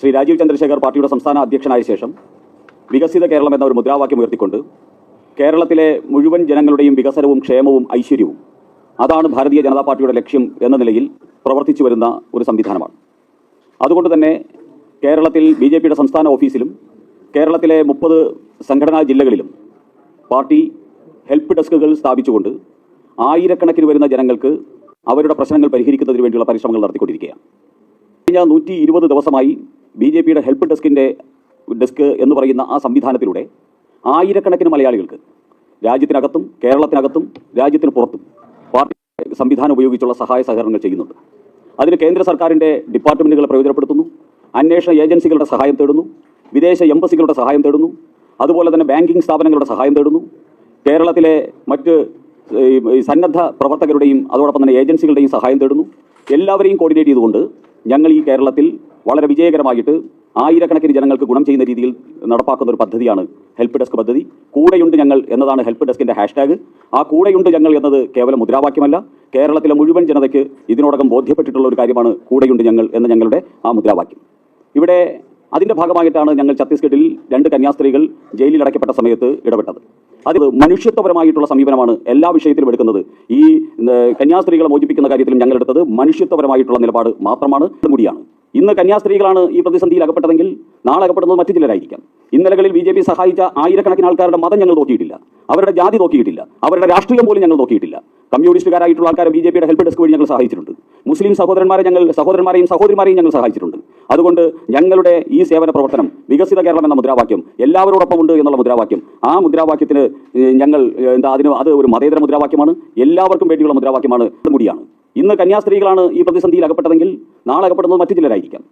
ശ്രീ രാജീവ് ചന്ദ്രശേഖർ പാർട്ടിയുടെ സംസ്ഥാന അധ്യക്ഷനായ ശേഷം വികസിത കേരളം എന്ന ഒരു മുദ്രാവാക്യം ഉയർത്തിക്കൊണ്ട് കേരളത്തിലെ മുഴുവൻ ജനങ്ങളുടെയും വികസനവും ക്ഷേമവും ഐശ്വര്യവും അതാണ് ഭാരതീയ ജനതാ പാർട്ടിയുടെ ലക്ഷ്യം എന്ന നിലയിൽ പ്രവർത്തിച്ചു വരുന്ന ഒരു സംവിധാനമാണ്. അതുകൊണ്ട് തന്നെ കേരളത്തിൽ ബി ജെ പിയുടെ സംസ്ഥാന ഓഫീസിലും കേരളത്തിലെ മുപ്പത് സംഘടനാ ജില്ലകളിലും പാർട്ടി ഹെൽപ്പ് ഡെസ്കുകൾ സ്ഥാപിച്ചുകൊണ്ട് ആയിരക്കണക്കിന് വരുന്ന ജനങ്ങൾക്ക് അവരുടെ പ്രശ്നങ്ങൾ പരിഹരിക്കുന്നതിന് വേണ്ടിയുള്ള പരിശ്രമങ്ങൾ നടത്തിക്കൊണ്ടിരിക്കുകയാണ്. കഴിഞ്ഞ നൂറ്റി ദിവസമായി ബി ജെ പിയുടെ ഹെൽപ്പ് ഡെസ്കിന്റെ ഡെസ്ക് എന്ന് പറയുന്ന ആ സംവിധാനത്തിലൂടെ ആയിരക്കണക്കിന് മലയാളികൾക്ക് രാജ്യത്തിനകത്തും കേരളത്തിനകത്തും രാജ്യത്തിന് പുറത്തും പാർട്ടി സംവിധാനം ഉപയോഗിച്ചുള്ള സഹായ സഹകരണങ്ങൾ ചെയ്യുന്നുണ്ട്. അതിന് കേന്ദ്ര സർക്കാരിന്റെ ഡിപ്പാർട്ട്മെന്റുകളെ പ്രയോജനപ്പെടുത്തുന്നു. അന്വേഷണ ഏജൻസികളുടെ സഹായം തേടുന്നു. വിദേശ എംബസികളുടെ സഹായം തേടുന്നു. അതുപോലെ തന്നെ ബാങ്കിംഗ് സ്ഥാപനങ്ങളുടെ സഹായം തേടുന്നു. കേരളത്തിലെ മറ്റ് സന്നദ്ധ പ്രവർത്തകരുടെയും അതോടൊപ്പം തന്നെ ഏജൻസികളുടെയും സഹായം തേടുന്നു. എല്ലാവരെയും കോർഡിനേറ്റ് ചെയ്തുകൊണ്ട് ഞങ്ങൾ ഈ കേരളത്തിൽ വളരെ വിജയകരമായിട്ട് ആയിരക്കണക്കിന് ജനങ്ങൾക്ക് ഗുണം ചെയ്യുന്ന രീതിയിൽ നടപ്പാക്കുന്ന ഒരു പദ്ധതിയാണ് ഹെൽപ്പ് ഡെസ്ക് പദ്ധതി. കൂടെയുണ്ട് ഞങ്ങൾ എന്നതാണ് ഹെൽപ്പ് ഡെസ്കിന്റെ ഹാഷ്ടാഗ്. ആ കൂടെയുണ്ട് ഞങ്ങൾ എന്നത് കേവലം മുദ്രാവാക്യമല്ല. കേരളത്തിലെ മുഴുവൻ ജനതയ്ക്ക് ഇതിനോടകം ബോധ്യപ്പെട്ടിട്ടുള്ള ഒരു കാര്യമാണ് കൂടെയുണ്ട് ഞങ്ങൾ എന്ന ഞങ്ങളുടെ ആ മുദ്രാവാക്യം. ഇവിടെ അതിന്റെ ഭാഗമായിട്ടാണ് ഞങ്ങൾ ഛത്തീസ്ഗഡിൽ രണ്ട് കന്യാസ്ത്രീകൾ ജയിലിൽ അടയ്ക്കപ്പെട്ട സമയത്ത് ഇടപെട്ടത്. അത് മനുഷ്യത്വപരമായിട്ടുള്ള സമീപനമാണ് എല്ലാ വിഷയത്തിലും എടുക്കുന്നത്. ഈ കന്യാസ്ത്രീകളെ മോചിപ്പിക്കുന്ന കാര്യത്തിലും ഞങ്ങൾ എടുത്തത് മനുഷ്യത്വപരമായിട്ടുള്ള നിലപാട് മാത്രമാണ്. കൂടിയാണ്. ഇന്ന് കന്യാസ്ത്രീകളാണ് ഈ പ്രതിസന്ധിയിൽ അകപ്പെട്ടതെങ്കിൽ നാളെ അകപ്പെടുന്നത് മറ്റു ചിലരായിരിക്കാം. ഇന്നലകളിൽ ബി ജെ പി സഹായിച്ച ആയിരക്കണക്കിന് ആൾക്കാരുടെ മതം ഞങ്ങൾ നോക്കിയിട്ടില്ല. അവരുടെ ജാതി നോക്കിയിട്ടില്ല. അവരുടെ രാഷ്ട്രീയം പോലും ഞങ്ങൾ നോക്കിയിട്ടില്ല. കമ്മ്യൂണിസ്റ്റുകാരായിട്ടുള്ള ആൾക്കാരെ ബി ജെ പിയുടെ ഹെൽപ്പ് ഡെസ്ക് വഴി ഞങ്ങൾ സഹായിച്ചിട്ടുണ്ട്. മുസ്ലിം സഹോദരന്മാരെ ഞങ്ങൾ സഹോദരന്മാരെയും സഹോദരിമാരെയും ഞങ്ങൾ സഹായിച്ചിട്ടുണ്ട്. അതുകൊണ്ട് ഞങ്ങളുടെ ഈ സേവന പ്രവർത്തനം വികസിത കേരളം എന്ന മുദ്രാവാക്യം എല്ലാവരോടൊപ്പം ഉണ്ട് എന്നുള്ള മുദ്രാവാക്യം ആ മുദ്രാവാക്യത്തിന് ഞങ്ങൾ എന്താ അതിന് അത് ഒരു മതേതര മുദ്രാവാക്യമാണ്. എല്ലാവർക്കും വേണ്ടിയുള്ള മുദ്രാവാക്യമാണ്. കൂടിയാണ് ഇന്ന് കന്യാസ്ത്രീകളാണ് ഈ പ്രതിസന്ധിയിൽ അകപ്പെട്ടതെങ്കിൽ നാളെ അകപ്പെടുന്നത് മറ്റു ചിലരായിരിക്കാം.